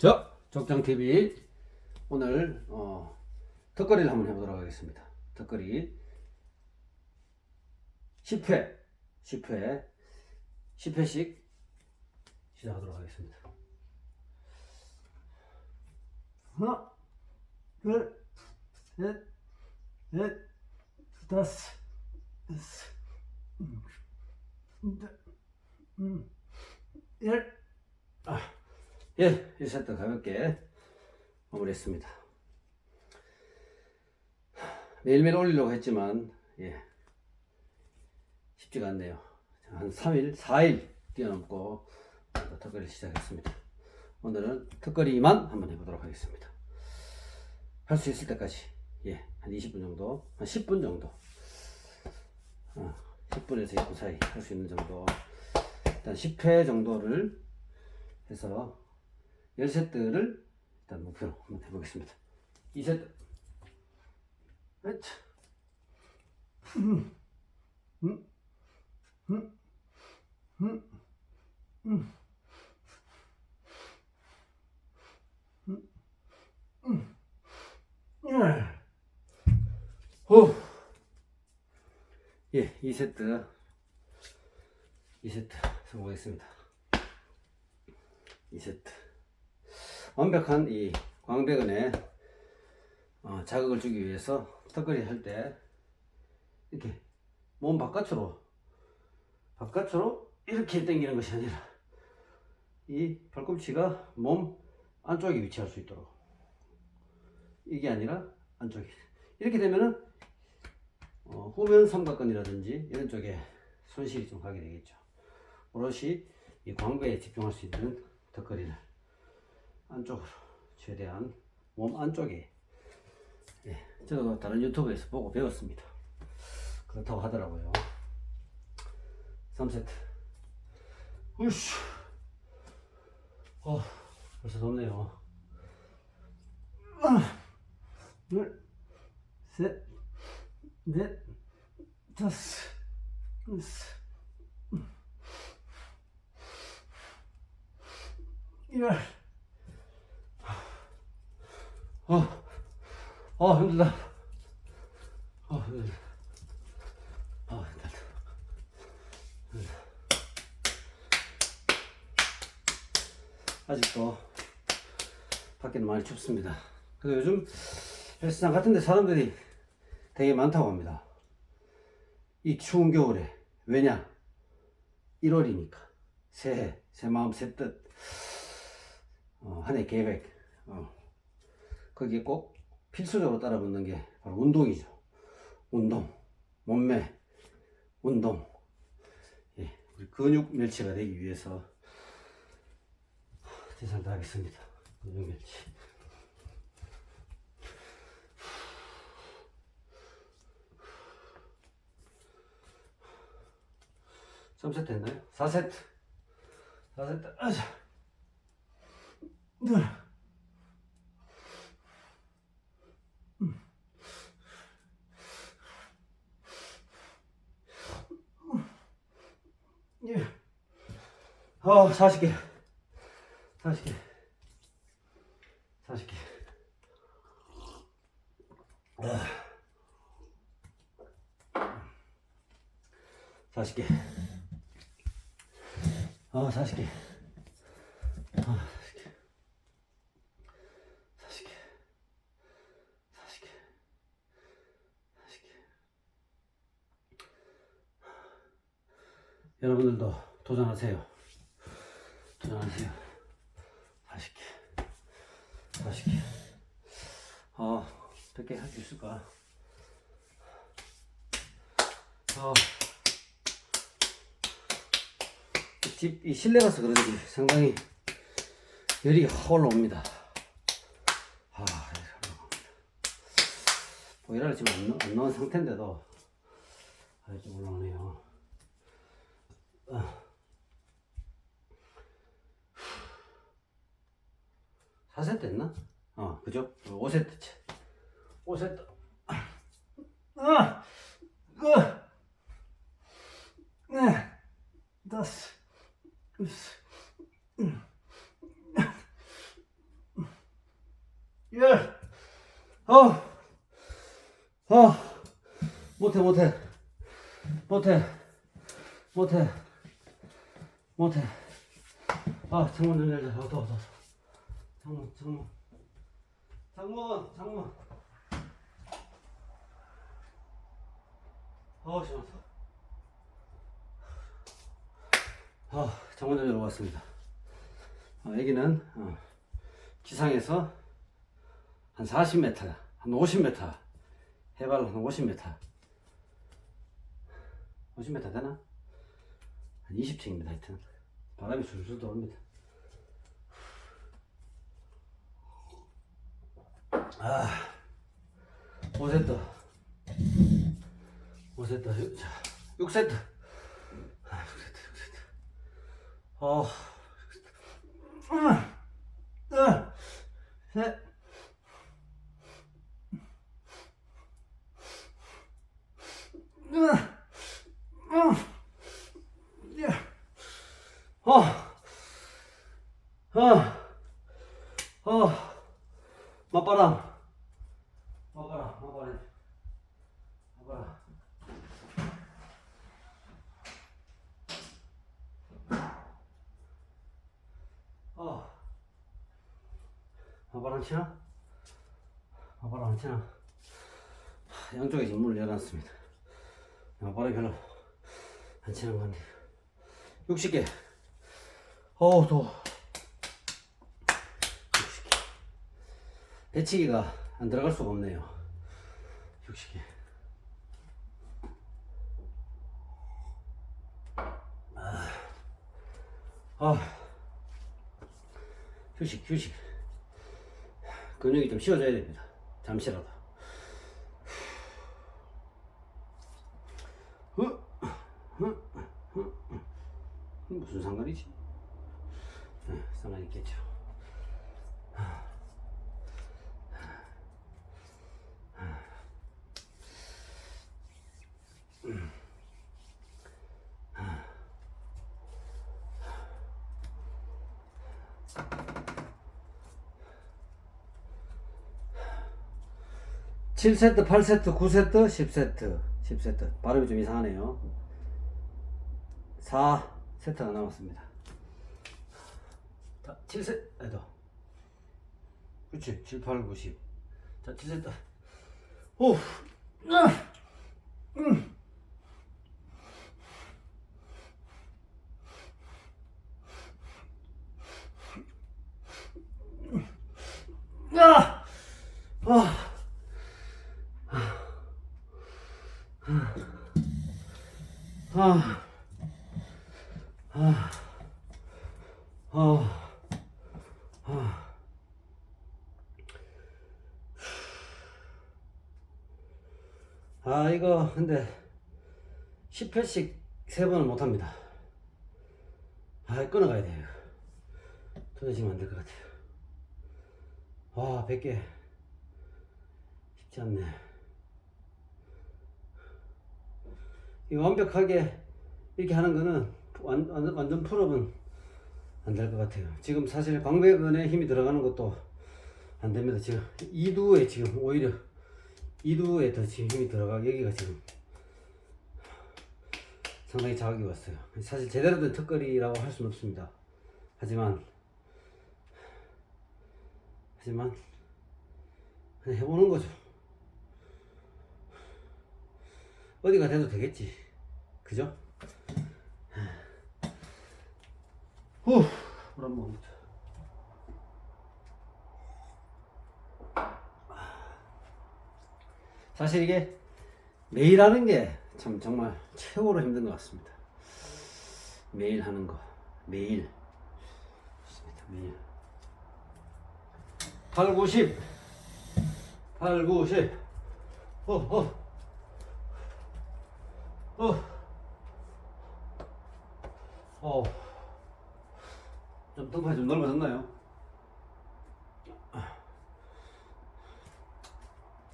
자, 적장TV 오늘 어, 턱걸이를 한번 해보도록 하겠습니다. 턱걸이 10회, 10회, 10회씩 시작하도록 하겠습니다. 하나, 둘, 셋, 넷, 다섯, 여섯, 음, 넷, 음, 열, 아. 예, 1세트 가볍게 마무리했습니다. 매일매일 올리려고 했지만, 예, 쉽지가 않네요. 한 3일, 4일 뛰어넘고 턱걸이 시작했습니다. 오늘은 턱걸이만 한번 해보도록 하겠습니다. 할 수 있을 때까지, 예, 한 20분 정도, 한 10분 정도, 어, 10분에서 20분 사이 할 수 있는 정도, 일단 10회 정도를 해서 10세트를 일단 목표로 한번 해보겠습니다. 2세트. 으차. 음. 음. 음. 음. 음. 음. 음. 예. 호. 예, 2세트. 2세트 성공했습니다. 2세트. 완벽한 이 광배근에 어, 자극을 주기 위해서 턱걸이 할 때 이렇게 몸 바깥으로 바깥으로 이렇게 당기는 것이 아니라 이 팔꿈치가 몸 안쪽에 위치할 수 있도록 이게 아니라 안쪽에 이렇게 되면은 어, 후면 삼각근이라든지 이런 쪽에 손실이 좀 가게 되겠죠. 오롯이 이 광배에 집중할 수 있는 턱걸이를 안쪽으로 최대한 몸 안쪽에 예, 저도 다른 유튜브에서 보고 배웠습니다. 그렇다고 하더라고요. 3세트. 으쌰. 어, 벌써 덥네요. 하나, 둘, 셋, 넷, 다섯, 여섯, 열. 어, 어, 힘들다. 어, 힘들다. 어, 힘들다. 힘들다. 아직도 밖에는 많이 춥습니다. 그래서 요즘 헬스장 같은데 사람들이 되게 많다고 합니다. 이 추운 겨울에. 왜냐? 1월이니까. 새해, 새 마음, 새 뜻. 어, 한 해 계획. 어. 거기에 꼭 필수적으로 따라 붙는 게 바로 운동이죠. 운동, 몸매, 운동. 예, 근육 멸치가 되기 위해서 최선 다하겠습니다. 근육 멸치. 삼세트 했나요? 4세트. 4세트. 아자. 둘. 예. 어, 40개. 40개. 40개. 아. 40개. 아, 40개. 아, 40개. 40개. 40개. 40개. 여러분들도 도전하세요. 도전하세요. 40개. 40개. 아, 100개 할 수 있을까? 아. 집, 이 실내라서 그런지 상당히 열이 확 올라옵니다. 아, 보이라를 지금 안, 넣- 안 넣은 상태인데도 아주 좀 올라오네요. 아. 4세트 했나? 어, 그죠? 5세트 째. 5세트. 아! 그! 네. 다섯. 여섯. 열. 어. 어. 못해, 못해. 못해. 못해. 못해. 아, 창문 좀 열자. 어, 더워, 더워. 창문, 창문. 창문, 창문. 어우, 시원하다. 아, 창문 좀 열어봤습니다. 어, 여기는 어, 지상에서 한 40m, 한 50m, 해발 한 50m, 50m 되나? 한 20층입니다. 하여튼 바람이 술술 들어옵니다. 아, 5세트, 5세트, 자, 6세트, 아, 6세트, 6세트. 어, 하나, 둘, 셋. 으아, 어, 예. 어, 어, 어, 맞바람, 맞바람, 맞바람. 어, 맞바람 치나? 맞바람 안 치나? 하, 양쪽에 지금 문을 열어놨습니다. 맞바람이 별로 안 치는 건데. 60개. 어우, 더워. 60개. 배치기가 안 들어갈 수가 없네요. 60개. 아, 휴식, 휴식. 근육이 좀 쉬어져야 됩니다. 잠시라도. 무슨 상관이지? 네, 상관 있겠죠. 칠 세트 8세트, 9세트, 10세트, 10세트. 발음이 좀 이상하네요. 4세트가 남았습니다. 7세트, 에도. 그렇지. 7, 8, 9, 10. 자, 7세트. 오! 아! 음! 아! 아! 아, 아, 아, 아. 아, 이거, 근데, 10회씩 세 번은 못합니다. 아, 끊어가야 돼요. 도저히 안될 것 같아요. 와, 100개. 쉽지 않네. 이 완벽하게 이렇게 하는 거는 완, 완, 완전 풀업은 안 될 것 같아요. 지금 사실 광배근에 힘이 들어가는 것도 안 됩니다. 지금 이두에 지금 오히려 이두에 더 지금 힘이 들어가 여기가 지금 상당히 자극이 왔어요. 사실 제대로 된 턱걸이라고 할 수는 없습니다. 하지만 하지만 그냥 해보는 거죠. 어디가 돼도 되겠지. 그죠? 후. 먹자. 사실 이게 매일 하는 게 참 정말 최고로 힘든 것 같습니다. 매일 하는 거, 매일. 매일. 8, 90. 8, 90. 어, 어. 어. 어. 등판이 좀 넓어졌나요?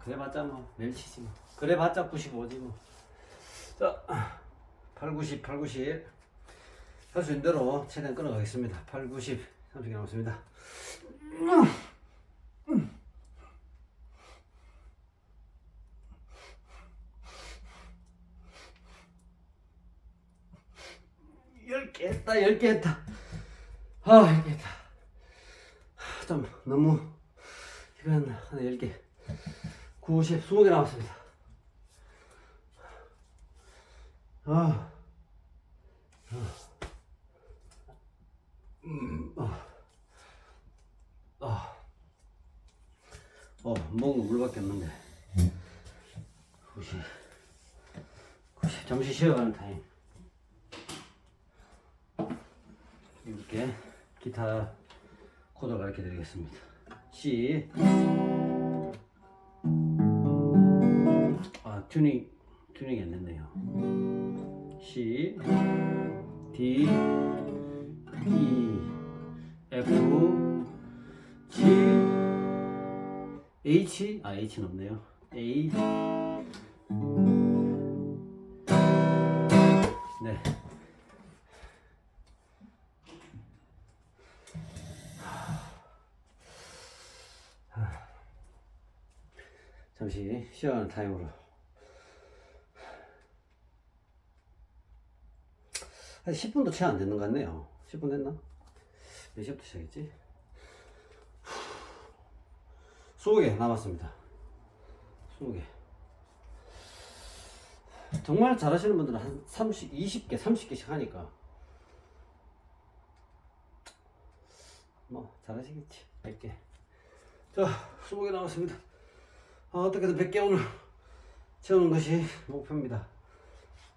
그래봤자 뭐 멸치지 뭐. 그래봤자 95지 뭐. 자, 890, 890 할 수 있는 대로 최대한 끌어가겠습니다. 890, 30개 남았습니다. 열개 했다, 열개 했다. 아 10개 했다. 하, 좀 너무 했나 하나 10개 90 20개 남았습니다. 아, 음, 아, 아, 어, 먹은 거 물밖에 없는데. 90, 90, 잠시 쉬어가는 타임. 이렇게 기타 코드 가르쳐 드리겠습니다. C, 아, 튜닝, 튜닝이 안 됐네요. C, D, E, F, G, H, 아 H는 없네요. A, 네. 잠시 쉬어가는 타임으로 한 10분도 채 안 되는 것 같네요. 10분 됐나? 몇 시부터 시작했지? 20개 남았습니다. 20개. 정말 잘하시는 분들은 한 30, 20개, 30개씩 하니까 뭐 잘하시겠지. 100개. 자, 20개 남았습니다. 아, 어떻게든 100개 오늘 채우는 것이 목표입니다.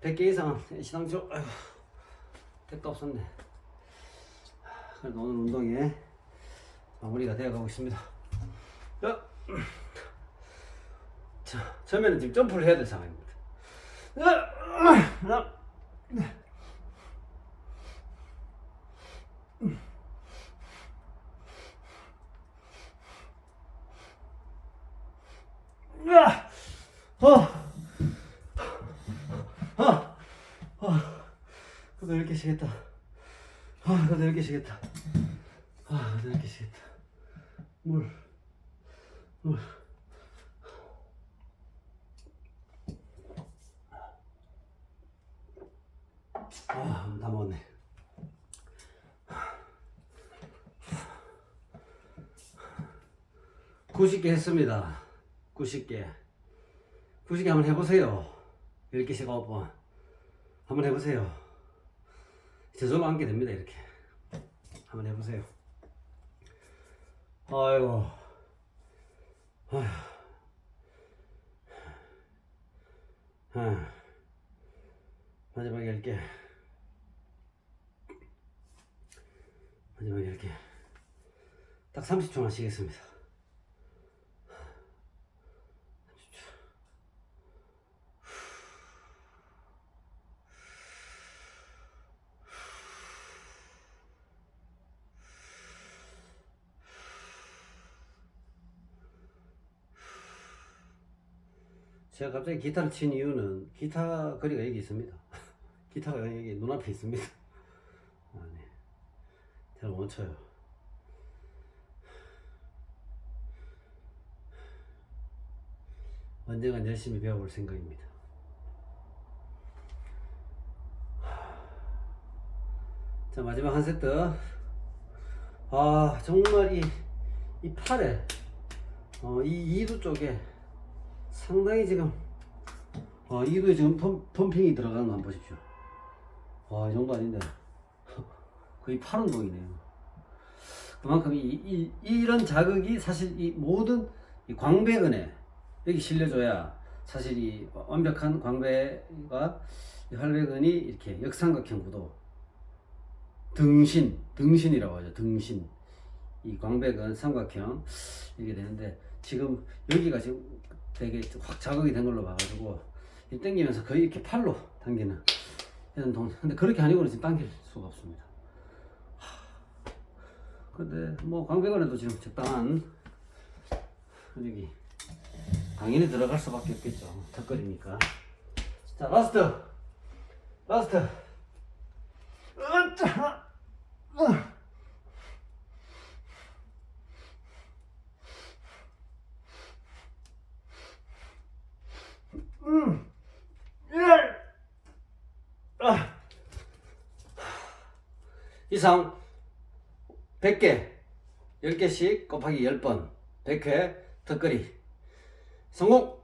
100개 이상은 시당초 택도 없었네. 그래도 오늘 운동에 마무리가 되어가고 있습니다. 자, 자, 처음에는 지금 점프를 해야 될 상황입니다. 하나, 야, 어, 아, 아, 그래도 이렇게 쉬겠다. 아, 그래도 이렇게 쉬겠다. 아, 그래도 이렇게 쉬겠다. 물, 물. 아, 다 먹었네. 90개 했습니다. 90개. 90개 한번 해보세요. 10개씩 9번. 한번 해보세요. 저절로 앉게 됩니다, 이렇게. 한번 해보세요. 아이고. 아휴. 아. 마지막 10개. 마지막 10개. 딱 30초만 쉬겠습니다. 제가 갑자기 기타를 친 이유는 기타 거리가 여기 있습니다. 기타가 여기 눈앞에 있습니다. 아, 네. 잘못 쳐요. 언젠간 열심히 배워볼 생각입니다. 자 마지막 한 세트. 아 정말 이, 이 팔에 어, 이 이두 쪽에 상당히 지금 어, 이두에 지금 펌, 펌핑이 들어가는 거 한번 보십시오. 와, 이 정도 아닌데. 거의 팔 운동이네요. 그만큼 이, 이, 이 런 자극이 사실 이 모든 이 광배근에 여기 실려줘야 사실 이 완벽한 광배가 이 활배근이 이렇게 역삼각형 구도 등신, 등신이라고 하죠. 등신. 이 광배근 삼각형 이게 되는데 지금 여기가 지금 되게 확 자극이 된 걸로 봐가지고 이 당기면서 거의 이렇게 팔로 당기는 이런 동 근데 그렇게 아니고는 지금 당길 수가 없습니다. 하, 근데 뭐 광배근에도 지금 적당한 근육이 당연히 들어갈 수밖에 없겠죠. 턱걸이니까. 자 라스트 라스트. 으쌰! 으. 음. 열. 아. 이상 100개 10개씩 곱하기 10번 100회 턱걸이 성공!